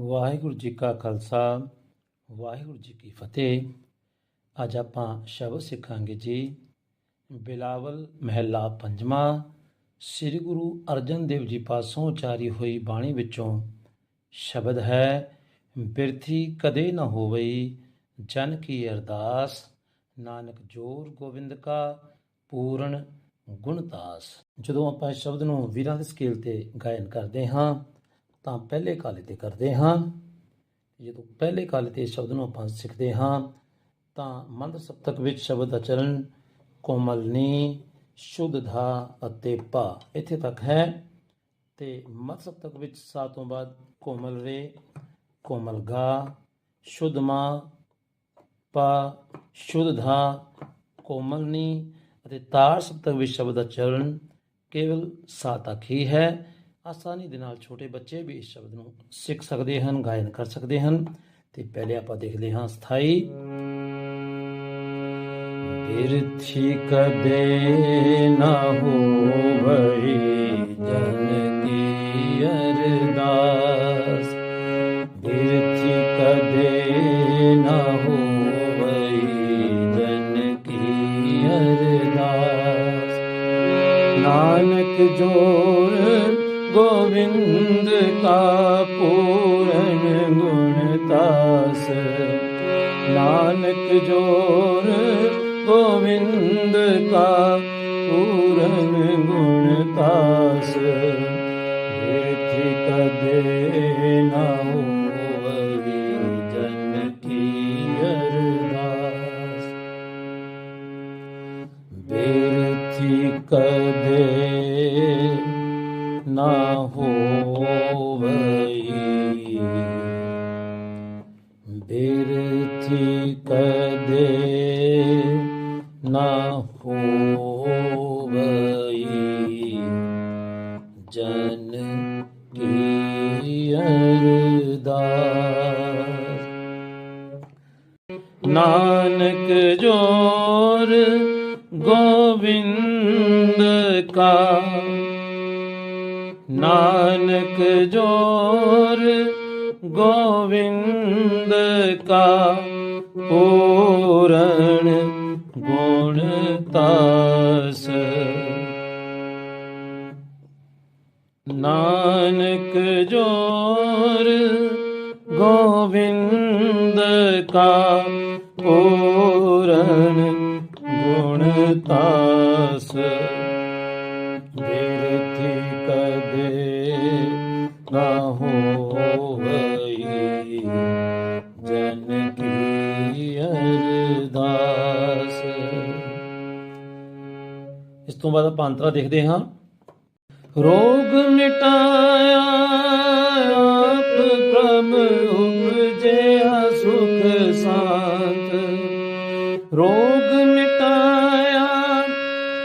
ਵਾਹਿਗੁਰੂ ਜੀ ਕਾ ਖਾਲਸਾ, ਵਾਹਿਗੁਰੂ ਜੀ ਕੀ ਫਤਿਹ। ਅੱਜ ਆਪਾਂ ਸ਼ਬਦ ਸਿੱਖਾਂਗੇ ਜੀ, ਬਿਲਾਵਲ ਮਹਿਲਾ ਪੰਜਵਾਂ, ਸ੍ਰੀ ਗੁਰੂ ਅਰਜਨ ਦੇਵ ਜੀ ਪਾਸੋਂ ਉਚਾਰੀ ਹੋਈ ਬਾਣੀ ਵਿੱਚੋਂ ਸ਼ਬਦ ਹੈ, ਬਿਰਥੀ ਕਦੇ ਨਾ ਹੋਵਈ, ਜਨ ਕੀ ਅਰਦਾਸ, ਨਾਨਕ ਜੋਰ ਗੋਬਿੰਦ ਕਾ, ਪੂਰਨ ਗੁਣਦਾਸ ਜਦੋਂ ਆਪਾਂ ਸ਼ਬਦ ਨੂੰ ਵੀਰਾਂ ਦੇ ਸਕੇਲ ਤੇ ਗਾਇਨ ਕਰਦੇ ਹਾਂ ਤਾਂ ਪਹਿਲੇ ਕਾਲੇ ਤੇ ਕਰਦੇ ਹਾਂ। ਜਦੋਂ ਪਹਿਲੇ ਕਾਲੇ ਤੇ ਸ਼ਬਦ ਨੂੰ ਆਪਾਂ ਸਿੱਖਦੇ ਹਾਂ, ਤਾਂ ਮੰਦ ਸਪਤਕ ਵਿੱਚ ਸ਼ਬਦ ਦਾ ਚਰਨ ਕੋਮਲਨੀ ਸ਼ੁੱਧ ਧਾ ਅਤੇ ਪਾ ਇੱਥੇ ਤੱਕ ਹੈ। ਤੇ ਮਦ ਸਪਤਕ ਵਿੱਚ ਸਾ ਤੋਂ ਬਾਅਦ ਕੋਮਲ ਰੇ, ਕੋਮਲ ਗਾ, ਸ਼ੁੱਧ ਮਾ, ਪਾ, ਸ਼ੁੱਧ ਧਾ ਕੋਮਲਨੀ ਅਤੇ ਤਾਰ ਸਪਤਕ ਵਿੱਚ ਸ਼ਬਦ ਦਾ ਚਰਨ ਕੇਵਲ ਸਾ ਤੱਕ ਹੀ ਹੈ। ਆਸਾਨੀ ਦੇ ਨਾਲ ਛੋਟੇ ਬੱਚੇ ਵੀ ਇਸ ਸ਼ਬਦ ਨੂੰ ਸਿੱਖ ਸਕਦੇ ਹਨ, ਗਾਇਨ ਕਰ ਸਕਦੇ ਹਨ। ਤੇ ਪਹਿਲੇ ਆਪਾਂ ਦੇਖਦੇ ਹਾਂ ਸਥਾਈ। ਬਿਰਥੀ ਕਦੇ ਨਾ ਹੋਵਈ, ਜਨ ਕੀ ਅਰਦਾਸ। ਬਿਰਥੀ ਕਦੇ ਨਾ ਹੋਵਈ, ਜਨ ਕੀ ਅਰਦਾਸ। ਨਾਨਕ ਜੋਰ ਗੋਵਿੰਦ ਕਾ ਪੂਰਨ ਗੁਣ ਗੁਣਤਾਸ ਨਾਨਕ ਜੋਰ ਗੋਵਿੰਦ ਕਾ ਪੂਰਨ ਗੁਣ ਗੁਣਤਾਸ ਬਿਰਥੀ ਕਦੇ ਨਾ ਹੋਵਈ ਜਨ ਕੀ ਅਰਦਾਸ ਬਿਰਥੀ ਕਦੇ ਨਾ ਹੋਵਈ। ਬਿਰਥੀ ਕਦੇ ਨਾ ਹੋਵਈ। ਜਨ ਕੀ ਅਰਦਾਸ। ਨਾਨਕ ਜੋਰ ਗੋਬਿੰਦ ਕਾ ਨਾਨਕ ਜੋਰ ਗੋਵਿੰਦ ਕਾ ਪੂਰਨ ਗੁਣ ਤਾਸ। ਨਾਨਕ ਜੋਰ ਗੋਵਿੰਦ ਕਾ ਪੂਰਨ ਗੁਣ ਤਾਸ। ਇਸ ਤੋਂ ਬਾਅਦ ਆਪਾਂ ਅੰਤਰਾ ਦੇਖਦੇ ਹਾਂ। ਰੋਗ ਮਿਟਾਇਆ ਆਪ ਪ੍ਰਭ ਉਪਜਿਆ ਸੁਖ ਸਾਂਤ ਰੋਗ ਮਿਟਾਇਆ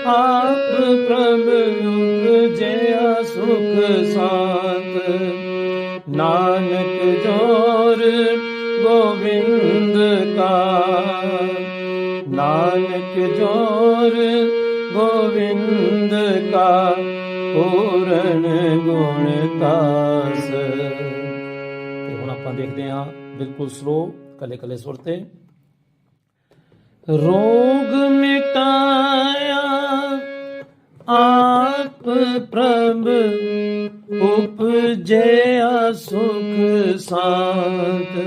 ਆਪ ਪ੍ਰਭ ਉਪਜਿਆ ਸੁਖ ਸਾਂਤ ਨਾਨਕ ਜੋਰ ਗੋਬਿੰਦ ਕਾ। ਨਾਨਕ ਜੋਰ ਗੋਬਿੰਦ ਕਾ ਪੂਰਨ ਗੁਣ ਤਾਸ ਤੇ ਹੁਣ ਆਪਾਂ ਦੇਖਦੇ ਹਾਂ ਬਿਲਕੁਲ ਸਲੋ ਕਲੇ ਕਲੇ ਸੁਰ ਤੇ। ਰੋਗ ਮਿਟਾਇਆ, ਆਪ ਪ੍ਰਭ ਉਪਜਿਆ ਸੁਖ ਸਾਤ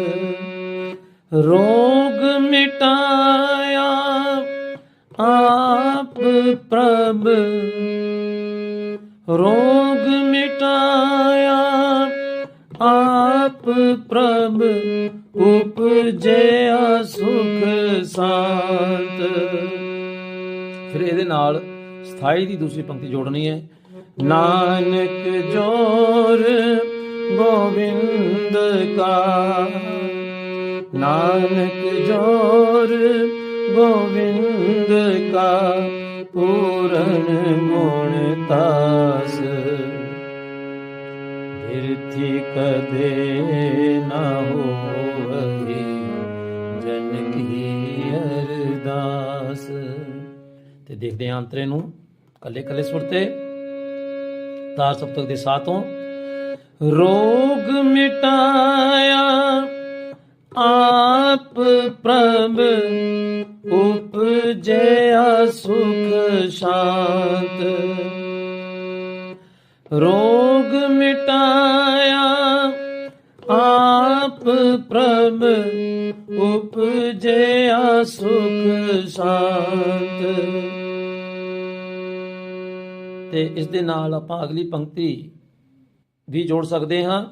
ਰੋਗ ਮਿਟਾਇਆ ਆਪ ਪ੍ਰਭ। ਰੋਗ ਮਿਟਾਇਆ ਆਪ ਪ੍ਰਭ ਉਪਜਿਆ ਸੁਖ ਸਾਤ ਫਿਰ ਇਹਦੇ ਨਾਲ ਸਥਾਈ ਦੀ ਦੂਸਰੀ ਪੰਕਤੀ ਜੋੜਨੀ ਹੈ। ਨਾਨਕ ਜੋਰ ਗੋਬਿੰਦ ਕਾ। ਨਾਨਕ ਜੋਰ ਗੋਵਿੰਦ ਕਾ ਪੂਰਨ ਗੁਣ ਤਾਸ। ਬਿਰਥੀ ਕਦੇ ਨਾ ਹੋਵਈ ਜਨ ਕੀ ਅਰਦਾਸ। ਤੇ ਦੇਖਦੇ ਹਾਂ ਅੰਤਰੇ ਨੂੰ ਕੱਲੇ ਕੱਲੇ ਸੁਰ ਤੇ। ਤਾਰ ਸਪਤਕ ਦੇ ਸਾਥੋਂ ਰੋਗ ਮਿਟਾਇਆ, ਆਪ ਪ੍ਰਭ ਉਪਜਿਆ ਸੁਖ ਸ਼ਾਂਤ ਰੋਗ ਮਿਟਾਇਆ ਆਪ ਪ੍ਰਭ ਉਪਜਿਆ ਸੁਖ ਸ਼ਾਂਤ ਤੇ ਇਸ ਦੇ ਨਾਲ ਆਪਾਂ ਅਗਲੀ ਪੰਕਤੀ ਵੀ ਜੋੜ ਸਕਦੇ ਹਾਂ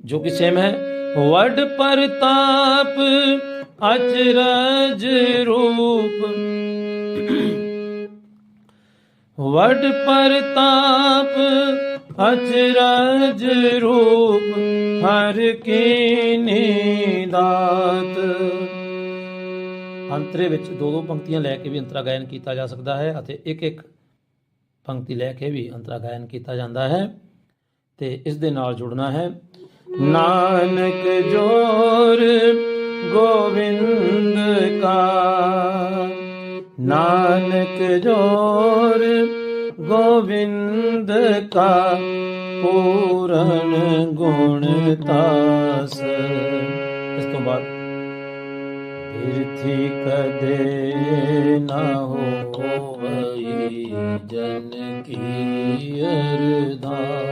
ਜੋ ਕਿ ਸੇਮ ਹੈ ਵਡ ਪਰਤਾਪ ਅਚਰਜ ਰੂਪ। ਵਡ ਪ੍ਰਤਾਪ ਅਚਰਜ ਰੂਪ, ਹਰ ਕੀ ਨੀਦਾਤ। ਅੰਤਰੇ ਵਿੱਚ ਦੋ ਦੋ ਪੰਕਤੀਆਂ ਲੈ ਕੇ ਵੀ ਅੰਤਰਾ ਗਾਇਨ ਕੀਤਾ ਜਾ ਸਕਦਾ ਹੈ ਅਤੇ ਇੱਕ ਇੱਕ ਪੰਕਤੀ ਲੈ ਕੇ ਵੀ ਅੰਤਰਾ ਗਾਇਨ ਕੀਤਾ ਜਾਂਦਾ ਹੈ ਤੇ ਇਸ ਦੇ ਨਾਲ ਜੁੜਨਾ ਹੈ। ਨਾਨਕ ਜੋਰ ਗੋਵਿੰਦ ਕਾ। ਨਾਨਕ ਜੋਰ ਗੋਵਿੰਦ ਕਾ। ਪੂਰਨ ਗੁਣ ਤਾਸ। ਇਸ ਤੋਂ ਬਾਅਦ ਬਿਰਥੀ ਕਦੇ ਨਾ ਹੋਵਈ, ਜਨ ਕੀ ਅਰਦਾਸ।